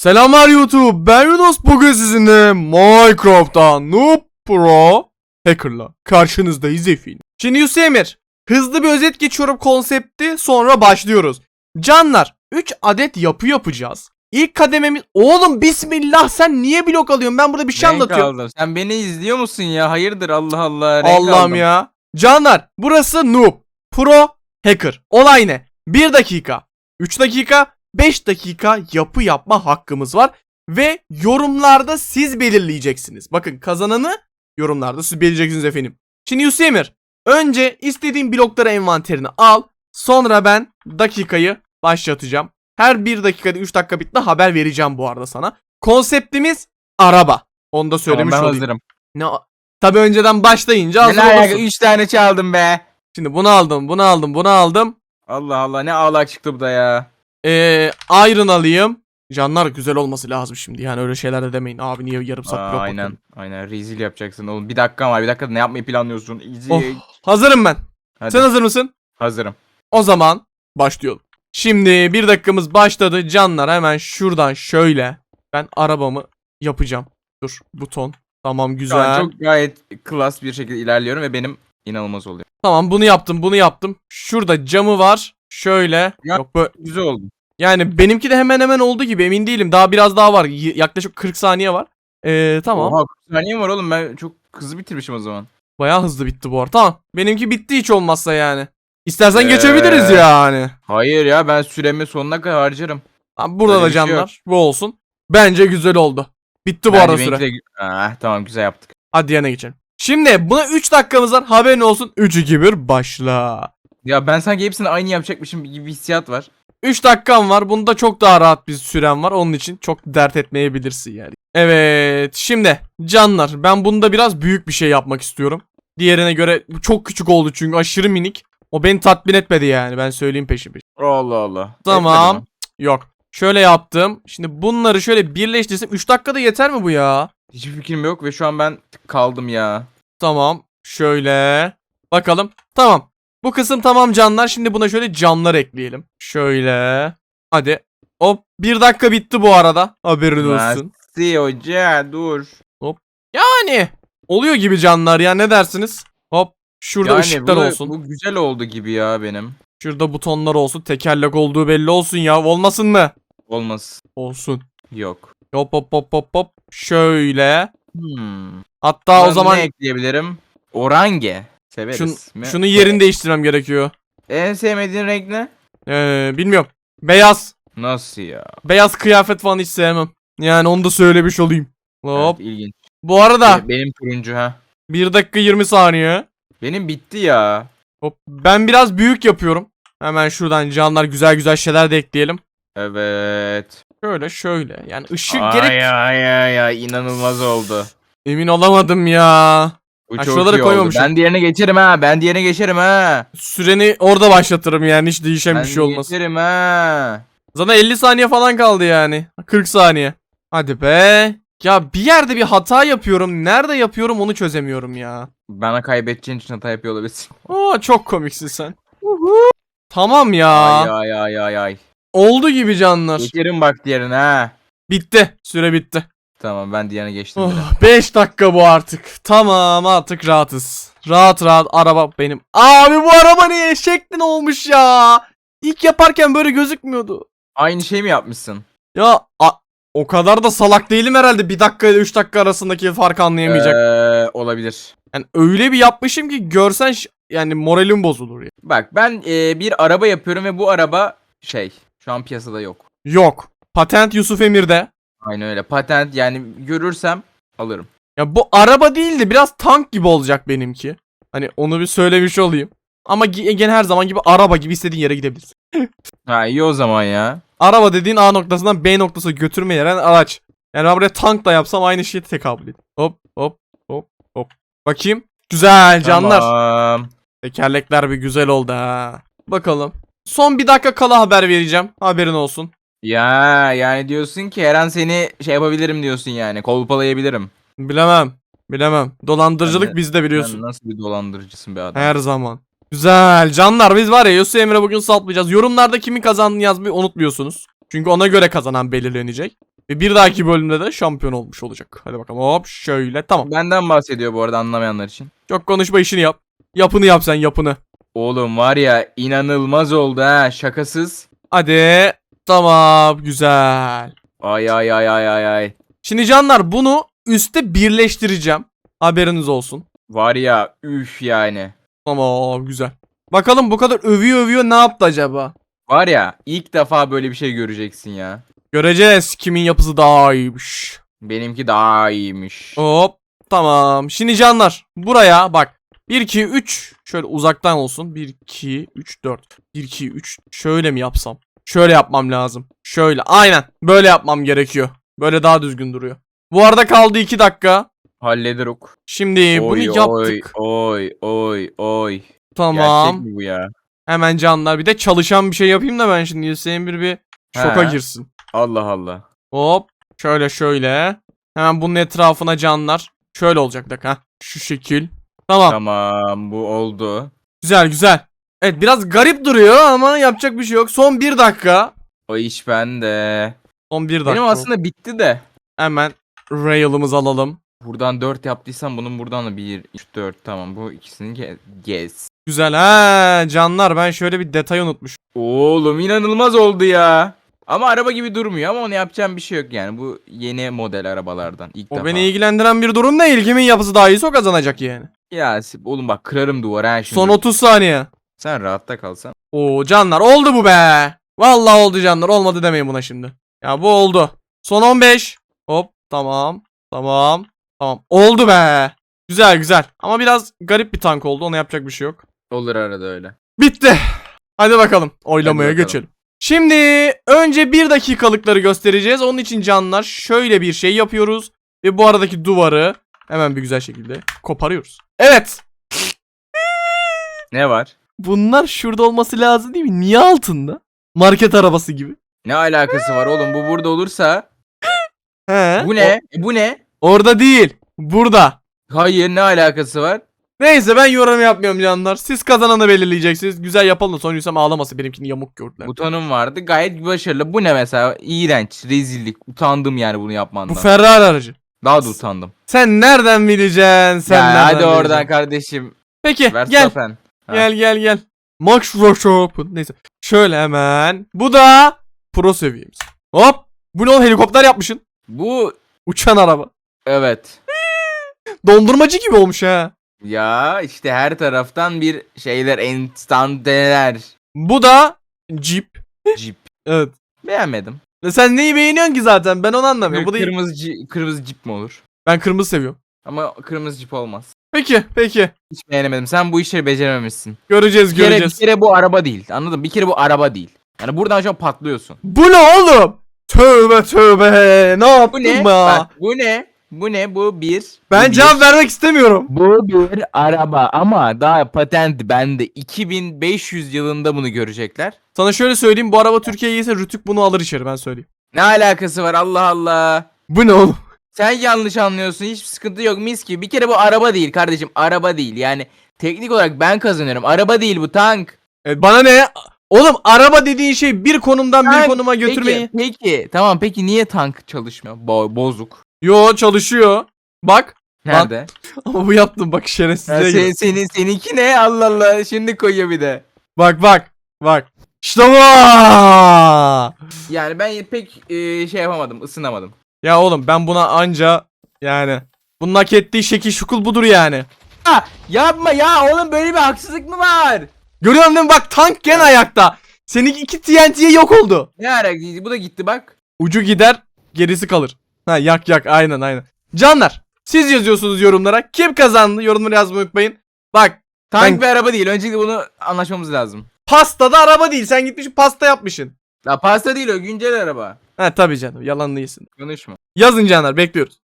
Selamlar YouTube. Ben Yunus. Bugün sizinle Minecraft'ta Noob Pro Hacker'la karşınızdayız efendim. Şimdi Yusuf Emir. Hızlı bir özet geçiyorum konsepti sonra başlıyoruz. Canlar 3 adet yapı yapacağız. İlk kadememiz... Oğlum bismillah sen niye blok alıyorsun? Ben burada bir şey Renk anlatıyorum. aldım. Sen beni izliyor musun ya? Hayırdır Allah Allah. Renk Allah'ım aldım. ya. Canlar burası Noob Pro Hacker. Olay ne? 1 dakika, 3 dakika, 5 dakika yapı yapma hakkımız var. Ve yorumlarda siz belirleyeceksiniz. Bakın kazananı yorumlarda siz belirleyeceksiniz efendim. Şimdi Yusuf Emir önce istediğin blokları envanterine al. Sonra ben dakikayı başlatacağım. Her 1 dakikada 3 dakika bitti haber vereceğim bu arada sana. Konseptimiz araba. Onu da Tamam, söylemiş ben olayım. hazırım. Ne Tabi önceden başlayınca hazır Ne alaka? olursun. 3 tane çaldım be. Şimdi bunu aldım, bunu aldım, bunu aldım. Allah Allah ne ağlak çıktı bu da ya. Ee, Iron alayım. Canlar güzel olması lazım şimdi. Yani öyle şeyler de demeyin. Abi niye yarım saat Aa, blok aynen. bakıyorum? Aynen rezil yapacaksın oğlum. Bir dakika var. Bir dakikada ne yapmayı planlıyorsun? Easy. Oh, hazırım ben. Hadi. Sen hazır mısın? Hazırım. O zaman başlayalım. Şimdi bir dakikamız başladı. Canlar hemen şuradan şöyle. Ben arabamı yapacağım. Dur buton. Tamam Şu güzel. çok gayet klas bir şekilde ilerliyorum ve benim inanılmaz oluyor. Tamam bunu yaptım bunu yaptım. Şurada camı var. Şöyle. Ya- Yok böyle. Güzel oldu. Yani benimki de hemen hemen oldu gibi emin değilim. Daha biraz daha var. Y- yaklaşık 40 saniye var. Ee, tamam. Oha 40 saniye mi var oğlum? Ben çok hızlı bitirmişim o zaman. Bayağı hızlı bitti bu arada. Tamam. Benimki bitti hiç olmazsa yani. İstersen Ee, geçebiliriz yani. Hayır ya ben süremi sonuna kadar harcarım. Abi burada öyle da bir şey canlar. bu olsun. Bence güzel oldu. Bitti bu Bence arada süre. benimki de- Ah, tamam güzel yaptık. Hadi yana geçelim. Şimdi buna 3 dakikamız var. Haberin olsun. 3 2 1 başla. Ya ben sanki hepsini aynı yapacakmışım gibi bir hissiyat var. 3 dakikam var. Bunda çok daha rahat bir süren var. Onun için çok dert etmeyebilirsin yani. Evet. Şimdi canlar ben bunda biraz büyük bir şey yapmak istiyorum. Diğerine göre çok küçük oldu çünkü aşırı minik. O beni tatmin etmedi yani ben söyleyeyim peşin peşin. Allah Allah. Tamam. Etmedi mi? Yok. Şöyle yaptım. Şimdi bunları şöyle birleştirsem 3 dakikada yeter mi bu ya? Hiçbir fikrim yok ve şu an ben kaldım ya. Tamam. Şöyle. Bakalım. Tamam. Bu kısım tamam canlar. Şimdi buna şöyle camlar ekleyelim. Şöyle. Hadi. Hop. Bir dakika bitti bu arada. Haberin olsun. Mersi hoca dur. Yani. Oluyor gibi canlar ya ne dersiniz? Hop. Şurada yani ışıklar bu, olsun. Bu güzel oldu gibi ya benim. Şurada butonlar olsun. Tekerlek olduğu belli olsun ya. Olmasın mı? Olmaz. Olsun. Yok. Hop hop hop hop hop. Şöyle. Hmm. Hatta o Ben zaman ne ekleyebilirim? Orange. Severiz. şun, Mi- şunu yerini değiştirmem gerekiyor. En sevmediğin renk ne? Ee, bilmiyorum. Beyaz. Nasıl ya? Beyaz kıyafet falan hiç sevmem. Yani onu da söylemiş olayım. Hop. Evet, ilginç. Bu arada Be- Benim turuncu ha. 1 dakika 20 saniye. Benim bitti ya. Hop. Ben biraz büyük yapıyorum. Hemen şuradan canlar güzel güzel şeyler de ekleyelim. Evet. Şöyle şöyle. Yani ışık ay, gerek ay ay ay inanılmaz oldu. emin olamadım ya. Bu Ha, çok şuraları iyi oldu. koymamışım. Ben diğerine geçerim ha. Ben diğerine geçerim ha. Süreni orada başlatırım yani hiç değişen Ben bir şey olmaz. geçerim ha. Zaten 50 saniye falan kaldı yani. 40 saniye. Hadi be. Ya bir yerde bir hata yapıyorum. Nerede yapıyorum onu çözemiyorum ya. Bana kaybedeceğin için hata yapıyor olabilirsin. Aa çok komiksin sen. Tamam ya. Ay ay ay ay ay. Oldu gibi canlar. Geçerim bak diğerine ha. Bitti. Süre bitti. Tamam ben diğerine geçtim. 5 dakika bu artık. Tamam artık rahatız. Rahat rahat araba benim. Abi bu araba ne şeklin olmuş ya. İlk yaparken böyle gözükmüyordu. Aynı şey mi yapmışsın? Ya o kadar da salak değilim herhalde. Bir dakika ile 3 dakika arasındaki farkı anlayamayacak. Ee, olabilir. Yani öyle bir yapmışım ki görsen yani moralim bozulur ya. Bak ben e, bir araba yapıyorum ve bu araba şey şu an piyasada yok. Yok. Patent Yusuf Emir'de. Aynen öyle. Patent yani görürsem alırım. Ya bu araba değil de biraz tank gibi olacak benimki. Hani onu bir söylemiş olayım. Ama gi- gene her zaman gibi araba gibi istediğin yere gidebilirsin. Ha iyi o zaman ya. Araba dediğin A noktasından B noktasına götürme yeren araç. Yani ben buraya tank da yapsam aynı şeye tekabül ediyor. Hop hop hop hop. Bakayım. Güzel canlar. Tamam. Tekerlekler bir güzel oldu ha. Bakalım. Son bir dakika kala haber vereceğim. Haberin olsun. Ya yani diyorsun ki her an seni şey yapabilirim diyorsun yani. Kolpalayabilirim. Bilemem. Bilemem. Dolandırıcılık de- bizde biliyorsun. Sen nasıl bir dolandırıcısın be adam. Her zaman. Güzel. Canlar biz var ya Yusuf Emre bugün saltlayacağız. Yorumlarda kimin kazandığını yazmayı unutmuyorsunuz. Çünkü ona göre kazanan belirlenecek. Ve bir dahaki bölümde de şampiyon olmuş olacak. Hadi bakalım hop şöyle tamam. Benden bahsediyor bu arada anlamayanlar için. Çok konuşma işini yap. Yapını yap sen yapını. Oğlum var ya inanılmaz oldu ha şakasız. Hadi. Tamam güzel. Ay ay ay ay ay ay. Şimdi canlar bunu üste birleştireceğim. Haberiniz olsun. Var ya üf yani. Tamam güzel. Bakalım bu kadar övüyor övüyor ne yaptı acaba? Var ya ilk defa böyle bir şey göreceksin ya. Göreceğiz kimin yapısı daha iyiymiş. Benimki daha iyiymiş. Hop. Tamam. Şimdi canlar buraya bak. 1 2 3 şöyle uzaktan olsun. 1 2 3 4. 1 2 3 şöyle mi yapsam? Şöyle yapmam lazım. Şöyle. Aynen. Böyle yapmam gerekiyor. Böyle daha düzgün duruyor. Bu arada kaldı 2 dakika. Hallederuk. Şimdi bunu Oy, yaptık. Oy oy oy. Tamam. Gerçek mi bu ya? Hemen canlar. Bir de çalışan bir şey yapayım da ben şimdi. Hüseyin bir bir şoka He. girsin. Allah Allah. Hop. Şöyle şöyle. Hemen bunun etrafına canlar. Şöyle olacak dakika. ha. Şu şekil. Tamam. Tamam bu oldu. Güzel güzel. Evet biraz garip duruyor ama yapacak bir şey yok. Son bir dakika. O iş bende. Son bir dakika. Benim aslında bitti de. Hemen rail'ımızı alalım. Buradan 4 yaptıysam bunun buradan da 1, 3, 4 tamam bu ikisini ge- gez. Güzel ha canlar ben şöyle bir detay unutmuş. Oğlum inanılmaz oldu ya. Ama araba gibi durmuyor ama onu yapacağım bir şey yok yani. Bu yeni model arabalardan ilk O defa. beni ilgilendiren bir durum değil. Kimin yapısı daha iyiyse o kazanacak yani. Ya oğlum bak kırarım duvarı ha şimdi. Son 30 saniye. Sen rahatta kalsan. Oo canlar oldu bu be. Vallahi oldu canlar. Olmadı demeyin buna şimdi. Ya bu oldu. Son 15. Hop tamam. Tamam. Tamam. Oldu be. Güzel güzel. Ama biraz garip bir tank oldu. Ona yapacak bir şey yok. Olur arada öyle. Bitti. Hadi bakalım oylamaya Hadi bakalım. geçelim. Şimdi önce bir dakikalıkları göstereceğiz. Onun için canlar şöyle bir şey yapıyoruz. Ve bu aradaki duvarı hemen bir güzel şekilde koparıyoruz. Evet. Ne var? Bunlar şurada olması lazım değil mi? Niye altında? Market arabası gibi. Ne alakası var oğlum bu burada olursa. He. Bu ne? E, bu ne? Orada değil. Burada. Hayır ne alakası var? Neyse ben yorum yapmıyorum canlar. Siz kazananı belirleyeceksiniz. Güzel yapalım da sonuçsam ağlamasın. Benimkini yamuk gördüler. Butonum vardı gayet başarılı. Bu ne mesela? İğrenç, rezillik. Utandım yani bunu yapmandan. Bu Ferrari aracı. Daha da utandım. Sen nereden bileceksin? Sen ya nereden hadi oradan bileceksin? kardeşim. Peki gel. Verstappen. Gel gel gel. Max Verstappen. Neyse. Şöyle hemen. Bu da pro seviyemiz. Hop. Bu ne oğlum helikopter yapmışsın. Bu Uçan araba. evet. Dondurmacı gibi olmuş ha. Ya işte her taraftan bir şeyler enstantaneler. Bu da Jeep. Jeep. Evet. Beğenmedim. Ve sen neyi beğeniyorsun ki zaten? Ben onu anlamıyorum. Bu da kırmızı, kırmızı Jeep mi olur? Ben kırmızı seviyorum. Ama kırmızı Jeep olmaz. Peki, peki. Hiç beğenemedim. Sen bu işleri becerememişsin. Göreceğiz, Bir kere, bir göreceğiz. kere bu araba değil. Anladın mı? Bir kere bu araba değil. Yani buradan şu an patlıyorsun. Bu ne oğlum? Tövbe tövbe. Ne yaptın Bu ne? be? Bak, bu ne? Bu ne? Bu bir. Ben bu cevap bir. vermek istemiyorum. Bu bir araba ama daha patent bende. 2500 yılında bunu görecekler. Sana şöyle söyleyeyim. Bu araba Türkiye'ye ise Rütük bunu alır içeri ben söyleyeyim. Ne alakası var Allah Allah. Bu ne oğlum? Sen yanlış anlıyorsun. Hiçbir sıkıntı yok mis gibi. Bir kere bu araba değil kardeşim. Araba değil. Yani teknik olarak ben kazanıyorum. Araba değil bu tank. Evet, bana ne? Oğlum araba dediğin şey bir konumdan bir Tank. konuma götürmeyi. Peki, peki. Tamam peki niye tank çalışmıyor? Bo- bozuk. Yo çalışıyor. Bak. Nerede? Ama bu yaptım bak Ya şerefsizliğe sen, gir. senin, seninki ne? Allah Allah. Şimdi koyuyor bir de. Bak bak. Bak. İşte bu. Yani ben pek e, şey yapamadım. ısınamadım. Ya oğlum ben buna anca yani bunun hak ettiği şekil şukul budur yani. Ha, yapma ya oğlum böyle bir haksızlık mı var? Görüyorsun değil mi? Bak tank gene ayakta. Seninki iki TNT'ye yok oldu. Ne ara bu da gitti bak. Ucu gider, gerisi kalır. Ha yak yak aynen aynen. Canlar, siz yazıyorsunuz yorumlara. Kim kazandı? Yorumları yazmayı unutmayın. Bak, Tank Ben- bir araba değil. Öncelikle bunu anlaşmamız lazım. pasta da araba değil. Sen gitmişsin pasta yapmışsın. La pasta değil o güncel araba. Ha tabii canım, yalan değilsin. Konuşma. Yazın canlar, bekliyoruz.